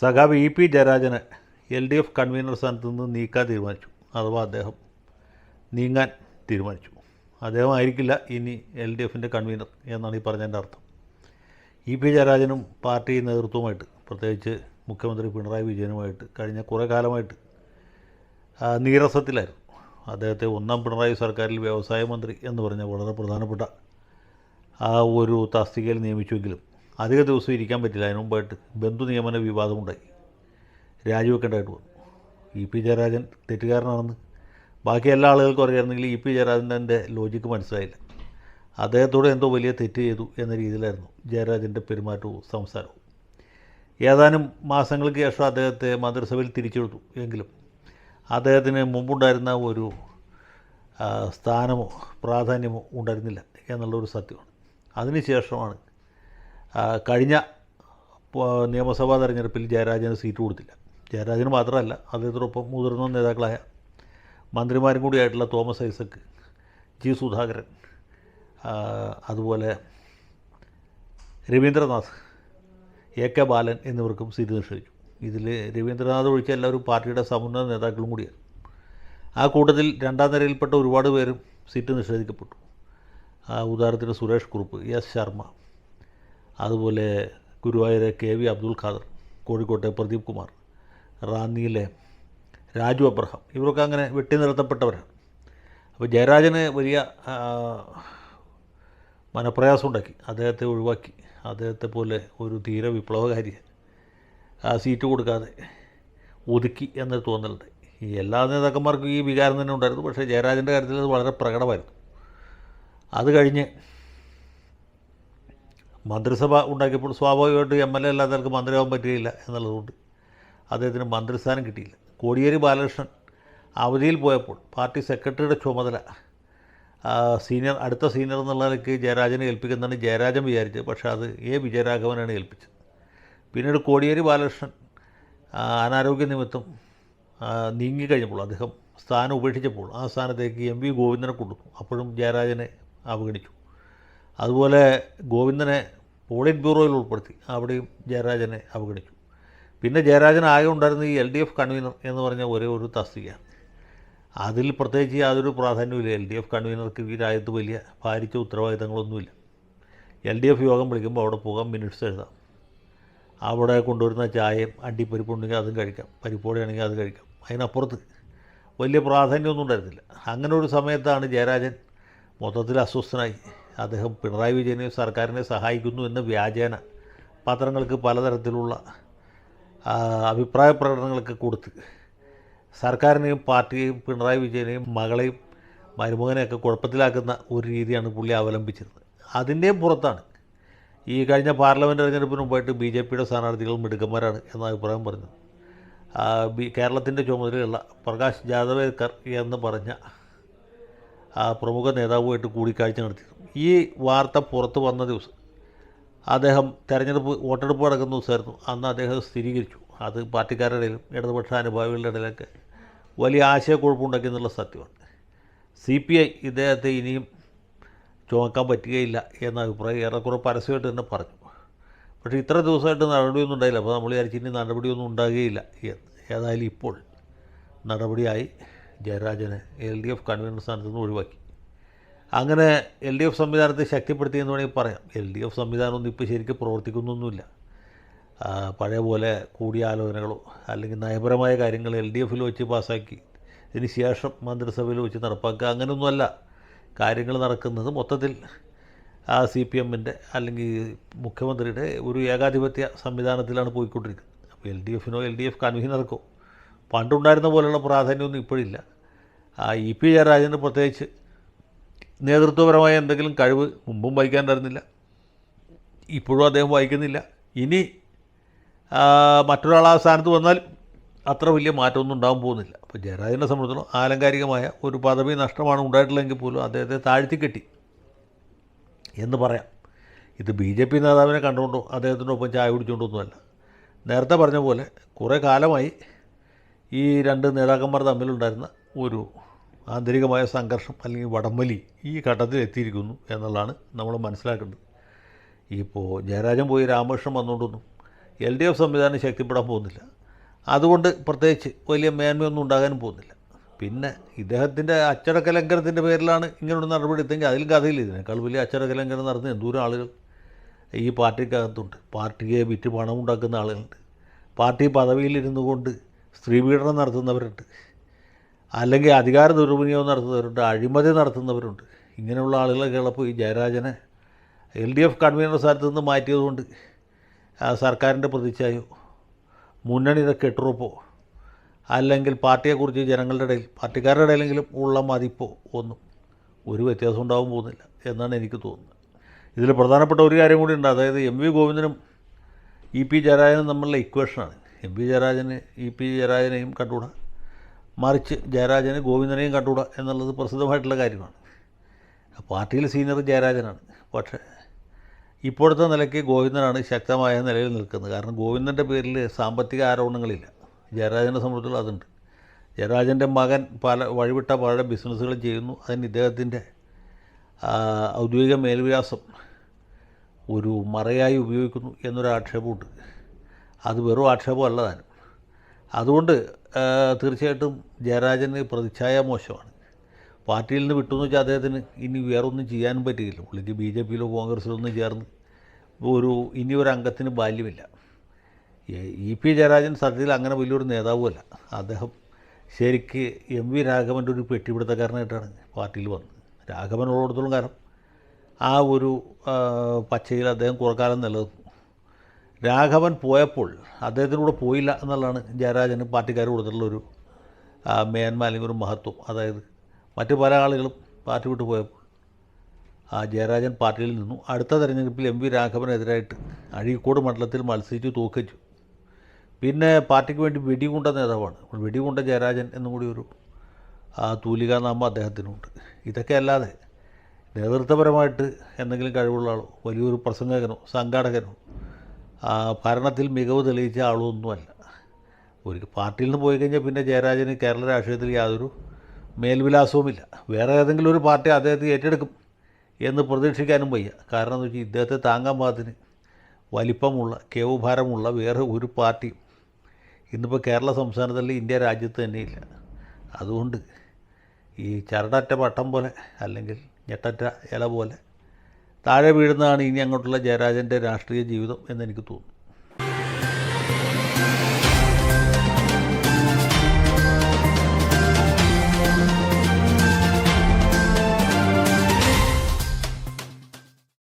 സഖാവ് E P ജയരാജനെ L D F convener സ്ഥാനത്ത് നിന്ന് നീക്കാൻ തീരുമാനിച്ചു. അഥവാ അദ്ദേഹം നീങ്ങാൻ തീരുമാനിച്ചു. അദ്ദേഹം ആയിരിക്കില്ല ഇനി എൽ ഡി എഫിന്റെ കൺവീനർ എന്നാണ് ഈ പറഞ്ഞതിന്റെ അർത്ഥം. ഇ പി ജയരാജനും പാർട്ടി നേതൃത്വവുമായിട്ട് പ്രത്യേകിച്ച് മുഖ്യമന്ത്രി പിണറായി വിജയനുമായിട്ട് കഴിഞ്ഞ കുറേ കാലമായിട്ട് നീരസത്തിലായിരുന്നു. അദ്ദേഹത്തെ ഒന്നാം പിണറായി സർക്കാരിൽ വ്യവസായ മന്ത്രി എന്ന് പറഞ്ഞ വളരെ പ്രധാനപ്പെട്ട ആ ഒരു തസ്തികയിൽ നിയമിച്ചുവെങ്കിലും അധിക ദിവസം ഇരിക്കാൻ പറ്റില്ല. അതിനു മുമ്പായിട്ട് ബന്ധു നിയമന വിവാദമുണ്ടായി. രാജിവെക്കേണ്ടതായിട്ട് വന്നു. ഇ പി ജയരാജൻ തെറ്റുകാരനാണെന്ന്. ബാക്കി എല്ലാ ആളുകൾക്കും അറിയാമെങ്കിൽ ഇ പി ജയരാജന്റെ ലോജിക്ക് മനസ്സിലായില്ല. അദ്ദേഹത്തോട് എന്തോ വലിയ തെറ്റ് ചെയ്തു എന്ന രീതിയിലായിരുന്നു ജയരാജന്റെ പെരുമാറ്റവും സംസാരവും. ഏതാനും മാസങ്ങൾക്ക് ശേഷം അദ്ദേഹത്തെ മന്ത്രിസഭയിൽ തിരിച്ചെടുത്തു എങ്കിലും അദ്ദേഹത്തിന് മുമ്പുണ്ടായിരുന്ന ഒരു സ്ഥാനമോ പ്രാധാന്യമോ ഉണ്ടായിരുന്നില്ല എന്നുള്ളൊരു സത്യമാണ്. അതിനുശേഷമാണ് കഴിഞ്ഞ നിയമസഭാ തെരഞ്ഞെടുപ്പിൽ ജയരാജന് സീറ്റ് കൊടുത്തില്ല. ജയരാജന് മാത്രമല്ല അദ്ദേഹത്തോടൊപ്പം മുതിർന്ന നേതാക്കളായ മന്ത്രിമാരും കൂടിയായിട്ടുള്ള തോമസ് ഐസക് ജി സുധാകരൻ അതുപോലെ രവീന്ദ്രനാഥ് എ കെ ബാലൻ എന്നിവർക്കും സീറ്റ് നിഷേധിച്ചു. ഇതിൽ രവീന്ദ്രനാഥ് ഒഴിച്ച എല്ലാവരും പാർട്ടിയുടെ സമുന്നത നേതാക്കളും കൂടിയാണ് ആ കൂട്ടത്തിൽ രണ്ടാം നിരയിൽപ്പെട്ട ഒരുപാട് പേരും സീറ്റ് നിഷേധിക്കപ്പെട്ടു. ഉദാഹരണത്തിന് സുരേഷ് കുറുപ്പ് എസ് ശർമ്മ അതുപോലെ ഗുരുവായൂരെ കെ വി അബ്ദുൽ ഖാദർ കോഴിക്കോട്ടെ പ്രദീപ് കുമാർ റാന്നിയിലെ രാജു അബ്രഹാം ഇവരൊക്കെ അങ്ങനെ വെട്ടി നിർത്തപ്പെട്ടവരാണ് അപ്പോൾ ജയരാജന് വലിയ മനപ്രയാസം ഉണ്ടാക്കി അദ്ദേഹത്തെ ഒഴിവാക്കി. അദ്ദേഹത്തെ പോലെ ഒരു ധീര വിപ്ലവകാരി ആ സീറ്റ് കൊടുക്കാതെ ഒതുക്കി എന്നൊരു തോന്നലുണ്ട്. ഈ എല്ലാ നേതാക്കന്മാർക്കും ഈ വികാരം തന്നെ ഉണ്ടായിരുന്നു. പക്ഷേ ജയരാജന്റെ കാര്യത്തിൽ അത് വളരെ പ്രകടമായിരുന്നു. അത് കഴിഞ്ഞ് മന്ത്രിസഭ ഉണ്ടാക്കിയപ്പോൾ സ്വാഭാവികമായിട്ട് എം എൽ എ അല്ലാത്തവർക്ക് മന്ത്രിയാവാൻ പറ്റുകയില്ല എന്നുള്ളതുകൊണ്ട് അദ്ദേഹത്തിന് മന്ത്രിസ്ഥാനം കിട്ടിയില്ല. കോടിയേരി ബാലകൃഷ്ണൻ അവധിയിൽ പോയപ്പോൾ പാർട്ടി സെക്രട്ടറിയുടെ ചുമതല സീനിയർ അടുത്ത സീനിയർ എന്നുള്ള നിലയ്ക്ക് ജയരാജനെ ഏൽപ്പിക്കുന്നതാണ് ജയരാജൻ വിചാരിച്ചത്. പക്ഷേ അത് എ വിജയരാഘവനാണ് ഏൽപ്പിച്ചത്. പിന്നീട് കോടിയേരി ബാലകൃഷ്ണൻ അനാരോഗ്യ നിമിത്തം നീങ്ങിക്കഴിഞ്ഞപ്പോൾ അദ്ദേഹം സ്ഥാനം ഉപേക്ഷിച്ചപ്പോൾ ആ സ്ഥാനത്തേക്ക് എം വി ഗോവിന്ദനെ കൊണ്ടുവന്നു. അപ്പോഴും ജയരാജനെ അവഗണിച്ചു. അതുപോലെ ഗോവിന്ദനെ പോളിറ്റ് ബ്യൂറോയിൽ ഉൾപ്പെടുത്തി. അവിടെയും ജയരാജനെ അവഗണിച്ചു. പിന്നെ ജയരാജൻ ആകെ ഉണ്ടായിരുന്ന ഈ എൽ ഡി എഫ് കൺവീനർ എന്ന് പറഞ്ഞ ഒരേ ഒരു തസ്തികയാണ്. അതിൽ പ്രത്യേകിച്ച് യാതൊരു പ്രാധാന്യമില്ല എൽ ഡി എഫ് കൺവീനർക്ക് ഈ രാജ്യത്ത് വലിയ ഭാരിച്ച ഉത്തരവാദിത്തങ്ങളൊന്നുമില്ല. എൽ ഡി എഫ് യോഗം വിളിക്കുമ്പോൾ അവിടെ പോകാം മിനിറ്റ്സ് എഴുതാം. അവിടെ കൊണ്ടുവരുന്ന ചായയും അണ്ടിപ്പരിപ്പുണ്ടെങ്കിൽ അതും കഴിക്കാം. പരിപ്പോടെയാണെങ്കിൽ അത് കഴിക്കാം. അതിനപ്പുറത്ത് വലിയ പ്രാധാന്യമൊന്നും ഉണ്ടായിരുന്നില്ല. അങ്ങനെ ഒരു സമയത്താണ് ജയരാജൻ മൊത്തത്തിൽ അസ്വസ്ഥനായി. അദ്ദേഹം പിണറായി വിജയനെ സർക്കാരിനെ സഹായിക്കുന്നു എന്ന വ്യാജേന പത്രങ്ങൾക്ക് പലതരത്തിലുള്ള അഭിപ്രായ പ്രകടനങ്ങളൊക്കെ കൊടുത്ത് സർക്കാരിനെയും പാർട്ടിയെയും പിണറായി വിജയനെയും മകളെയും മരുമകനെയൊക്കെ കുഴപ്പത്തിലാക്കുന്ന ഒരു രീതിയാണ് പുള്ളി അവലംബിച്ചിരുന്നത്. അതിന്റെയും പുറത്താണ് ഈ കഴിഞ്ഞ പാർലമെന്റ് തെരഞ്ഞെടുപ്പിന് മുമ്പായിട്ട് ബി ജെ പിയുടെ സ്ഥാനാർത്ഥികൾ മിടുക്കന്മാരാണ് എന്ന അഭിപ്രായം പറഞ്ഞത്. കേരളത്തിന്റെ ചുമതലയുള്ള പ്രകാശ് ജാദവേക്കർ എന്ന് പറഞ്ഞ പ്രമുഖ നേതാവുമായിട്ട് കൂടിക്കാഴ്ച നടത്തി. ഈ വാർത്ത പുറത്തു വന്ന ദിവസം അദ്ദേഹം തെരഞ്ഞെടുപ്പ് വോട്ടെടുപ്പ് നടക്കുന്ന ദിവസമായിരുന്നു. അന്ന് അദ്ദേഹം സ്ഥിരീകരിച്ചു. അത് പാർട്ടിക്കാരുടെ ഇടയിലും ഇടതുപക്ഷ അനുഭാവികളുടെ ഇടയിലൊക്കെ വലിയ ആശയക്കുഴപ്പമുണ്ടാക്കി എന്നുള്ള സത്യമാണ്. സി പി ഐ ഇദ്ദേഹത്തെ ഇനിയും ചുമക്കാൻ പറ്റുകയില്ല എന്ന അഭിപ്രായം ഏറെക്കുറെ പരസ്യമായിട്ട് തന്നെ പറഞ്ഞു. പക്ഷേ ഇത്ര ദിവസമായിട്ട് നടപടിയൊന്നും ഉണ്ടായില്ല. അപ്പോൾ നമ്മൾ വിചാരിച്ചു ഇനി നടപടിയൊന്നും ഉണ്ടാകുകയില്ല. എന്ന് ഏതായാലും ഇപ്പോൾ നടപടിയായി. ജയരാജനെ എൽ ഡി എഫ് കൺവീനർ സ്ഥാനത്ത് നിന്ന് ഒഴിവാക്കി. അങ്ങനെ എൽ ഡി എഫ് സംവിധാനത്തെ ശക്തിപ്പെടുത്തി എന്ന് വേണമെങ്കിൽ പറയാം. എൽ ഡി എഫ് സംവിധാനമൊന്നും ഇപ്പോൾ ശരിക്കും പ്രവർത്തിക്കുന്നൊന്നുമില്ല. പഴയ പോലെ കൂടിയാലോചനകളോ അല്ലെങ്കിൽ നയപരമായ കാര്യങ്ങൾ എൽ ഡി എഫിൽ വെച്ച് പാസ്സാക്കി ഇതിന് ശേഷം മന്ത്രിസഭയിൽ വെച്ച് നടപ്പാക്കുക അങ്ങനെയൊന്നുമല്ല. കാര്യങ്ങൾ നടക്കുന്നത് മൊത്തത്തിൽ ആ സി പി എമ്മിന്റെ അല്ലെങ്കിൽ മുഖ്യമന്ത്രിയുടെ ഒരു ഏകാധിപത്യ സംവിധാനത്തിലാണ് പോയിക്കൊണ്ടിരിക്കുന്നത്. അപ്പോൾ എൽ ഡി എഫിനോ എൽ ഡി എഫ് കൺവീനർക്കോ പണ്ടുണ്ടായിരുന്ന പോലെയുള്ള പ്രാധാന്യമൊന്നും ഇപ്പോഴില്ല. ഇ പി ജയരാജന് പ്രത്യേകിച്ച് നേതൃത്വപരമായ എന്തെങ്കിലും കഴിവ് മുമ്പും വഹിക്കാൻ തരുന്നില്ല. ഇപ്പോഴും അദ്ദേഹം വഹിക്കുന്നില്ല ഇനി മറ്റൊരാളാ സ്ഥാനത്ത് വന്നാൽ അത്ര വലിയ മാറ്റമൊന്നും ഉണ്ടാകാൻ പോകുന്നില്ല. അപ്പോൾ ജയരാജനെ സംബന്ധിച്ചിടത്തോളം ആലങ്കാരികമായ ഒരു പദവി നഷ്ടമാണ് ഉണ്ടായിട്ടുള്ളതെങ്കിൽ പോലും അദ്ദേഹത്തെ താഴ്ത്തിക്കെട്ടി എന്ന് പറയാം. ഇത് ബി ജെ പി നേതാവിനെ കണ്ടുകൊണ്ടോ അദ്ദേഹത്തിനൊപ്പം ചായ കുടിച്ചുകൊണ്ടൊന്നുമല്ല നേരത്തെ പറഞ്ഞ പോലെ കുറേ കാലമായി ഈ രണ്ട് നേതാക്കന്മാർ തമ്മിലുണ്ടായിരുന്ന ഒരു ആന്തരികമായ സംഘർഷം അല്ലെങ്കിൽ വടംവലി ഈ ഘട്ടത്തിൽ എത്തിയിരിക്കുന്നു എന്നുള്ളതാണ് നമ്മൾ മനസ്സിലാക്കേണ്ടത്. ഇപ്പോൾ ജയരാജൻ പോയി രാമകൃഷ്ണൻ വന്നുകൊണ്ടൊന്നും എൽ ഡി എഫ് സംവിധാനം ശക്തിപ്പെടാൻ പോകുന്നില്ല. അതുകൊണ്ട് പ്രത്യേകിച്ച് വലിയ മേന്മയൊന്നും ഉണ്ടാകാനും പോകുന്നില്ല. പിന്നെ ഇദ്ദേഹത്തിന്റെ അച്ചടക്ക ലംഘനത്തിന്റെ പേരിലാണ് ഇങ്ങനൊരു നടപടി എടുത്തെങ്കിൽ അതിലും കഥയില്ല ഇതിനേക്കാൾ വലിയ അച്ചടക്ക ലംഘനം നടന്ന് എന്തോരം ആളുകൾ ഈ പാർട്ടിക്കകത്തുണ്ട്. പാർട്ടിയെ വിറ്റ് പണം ഉണ്ടാക്കുന്ന ആളുകളുണ്ട്. പാർട്ടി പദവിയിലിരുന്നു കൊണ്ട് സ്ത്രീപീഡനം നടത്തുന്നവരുണ്ട്. അല്ലെങ്കിൽ അധികാര ദുർവിനിയോഗം നടത്തുന്നവരുണ്ട് അഴിമതി നടത്തുന്നവരുണ്ട്. ഇങ്ങനെയുള്ള ആളുകളെ കേളപ്പോൾ ഈ ജയരാജനെ എൽ ഡി എഫ് കൺവീനർ സ്ഥാനത്ത് നിന്ന് മാറ്റിയതുകൊണ്ട് സർക്കാരിന്റെ പ്രതിച്ഛായോ മുന്നണിയുടെ കെട്ടുറപ്പോ അല്ലെങ്കിൽ പാർട്ടിയെക്കുറിച്ച് ജനങ്ങളുടെ ഇടയിൽ പാർട്ടിക്കാരുടെ ഇടയിലെങ്കിലും ഉള്ള മതിപ്പോ ഒന്നും ഒരു വ്യത്യാസം ഉണ്ടാവാൻ പോകുന്നില്ല എന്നാണ് എനിക്ക് തോന്നുന്നത്. ഇതിൽ പ്രധാനപ്പെട്ട ഒരു കാര്യം കൂടി ഉണ്ട്. അതായത് എം വി ഗോവിന്ദനും ഇ പി ജയരാജനും തമ്മിലുള്ള ഇക്വേഷനാണ് എം പി ജയരാജന് ഇ പി ജയരാജനെയും കണ്ടുകൂടാ? മറിച്ച് ജയരാജന് ഗോവിന്ദനെയും കണ്ടുകൂടാ എന്നുള്ളത് പ്രസിദ്ധമായിട്ടുള്ള കാര്യമാണ്. പാർട്ടിയിൽ സീനിയർ ജയരാജനാണ്. പക്ഷേ ഇപ്പോഴത്തെ നിലയ്ക്ക് ഗോവിന്ദനാണ് ശക്തമായ നിലയിൽ നിൽക്കുന്നത്. കാരണം ഗോവിന്ദന്റെ പേരിൽ സാമ്പത്തിക ആരോപണങ്ങളില്ല. ജയരാജനെ സംബന്ധിച്ചുള്ള അതുണ്ട്. ജയരാജന്റെ മകൻ പല വഴിവിട്ട പല ബിസിനസ്സുകൾ ചെയ്യുന്നു. അതിന് ഇദ്ദേഹത്തിന്റെ ഔദ്യോഗിക മേൽവിലാസം ഒരു മറയായി ഉപയോഗിക്കുന്നു എന്നൊരു ആക്ഷേപമുണ്ട്. അത് വെറും ആക്ഷേപമല്ല താനും. അതുകൊണ്ട് തീർച്ചയായിട്ടും ജയരാജന് പ്രതിച്ഛായ മോശമാണ്. പാർട്ടിയിൽ നിന്ന് വിട്ടുവെന്ന് വെച്ചാൽ അദ്ദേഹത്തിന് ഇനി വേറൊന്നും ചെയ്യാനും പറ്റുകയില്ല പുള്ളിക്ക് ബി ജെ പിയിലോ കോൺഗ്രസ്സിലോ ഒന്നും ചേർന്ന് ഒരു ഇനി ഒരു അംഗത്തിന് ബാല്യമില്ല. ഇ പി ജയരാജൻ സത്യത്തിൽ അങ്ങനെ വലിയൊരു നേതാവുമല്ല. അദ്ദേഹം ശരിക്ക് എം വി രാഘവന്റെ ഒരു പെട്ടിപിടുത്തക്കാരനായിട്ടാണ് പാർട്ടിയിൽ വന്നത്. രാഘവൻ ഉള്ളിടത്തോളം കാലം ആ ഒരു പച്ചയിൽ അദ്ദേഹം കുറക്കാലം നിലനിന്നു. രാഘവൻ പോയപ്പോൾ അദ്ദേഹത്തിനൂടെ പോയില്ല എന്നുള്ളതാണ് ജയരാജന് പാർട്ടിക്കാർ കൊടുത്തിട്ടുള്ളൊരു മേന്മ അല്ലെങ്കിൽ ഒരു മഹത്വം. അതായത് മറ്റ് പല ആളുകളും പാർട്ടി വിട്ടു പോയപ്പോൾ ആ ജയരാജൻ പാർട്ടിയിൽ നിന്നു. അടുത്ത തെരഞ്ഞെടുപ്പിൽ എം വി രാഘവനെതിരായിട്ട് അഴീക്കോട് മണ്ഡലത്തിൽ മത്സരിച്ച് തോക്കിച്ചു പിന്നെ പാർട്ടിക്ക് വേണ്ടി വെടികൊണ്ട നേതാവാണ്. വെടികൊണ്ട ജയരാജൻ എന്നും കൂടി ഒരു തൂലികാനാമം അദ്ദേഹത്തിനുണ്ട്. ഇതൊക്കെ അല്ലാതെ നേതൃത്വപരമായിട്ട് എന്തെങ്കിലും കഴിവുള്ള ആളോ വലിയൊരു പ്രസംഗകനോ സംഘാടകനോ ഭരണത്തിൽ മികവ് തെളിയിച്ച ആളൊന്നുമല്ല. ഒരു പാർട്ടിയിൽ നിന്ന് പോയി കഴിഞ്ഞാൽ പിന്നെ ജയരാജന് കേരള രാഷ്ട്രീയത്തിൽ യാതൊരു മേൽവിലാസവുമില്ല. വേറെ ഏതെങ്കിലും ഒരു പാർട്ടി അദ്ദേഹത്തെ ഏറ്റെടുക്കും എന്ന് പ്രതീക്ഷിക്കാനും വയ്യ. കാരണം എന്ന് വെച്ചാൽ ഇദ്ദേഹത്തെ താങ്ങാൻ പാകത്തിന് വലിപ്പമുള്ള കേവുഭാരമുള്ള വേറെ ഒരു പാർട്ടി ഇന്നിപ്പോൾ കേരള സംസ്ഥാനത്തല്ല ഇന്ത്യ രാജ്യത്ത് തന്നെയില്ല. അതുകൊണ്ട് ഈ ചരടറ്റ പട്ടം പോലെ അല്ലെങ്കിൽ ഞെട്ടറ്റ ഇല പോലെ താഴെ വീഴുന്നതാണ് ഇനി അങ്ങോട്ടുള്ള ജയരാജന്റെ രാഷ്ട്രീയ ജീവിതം എന്നെനിക്ക് തോന്നുന്നു.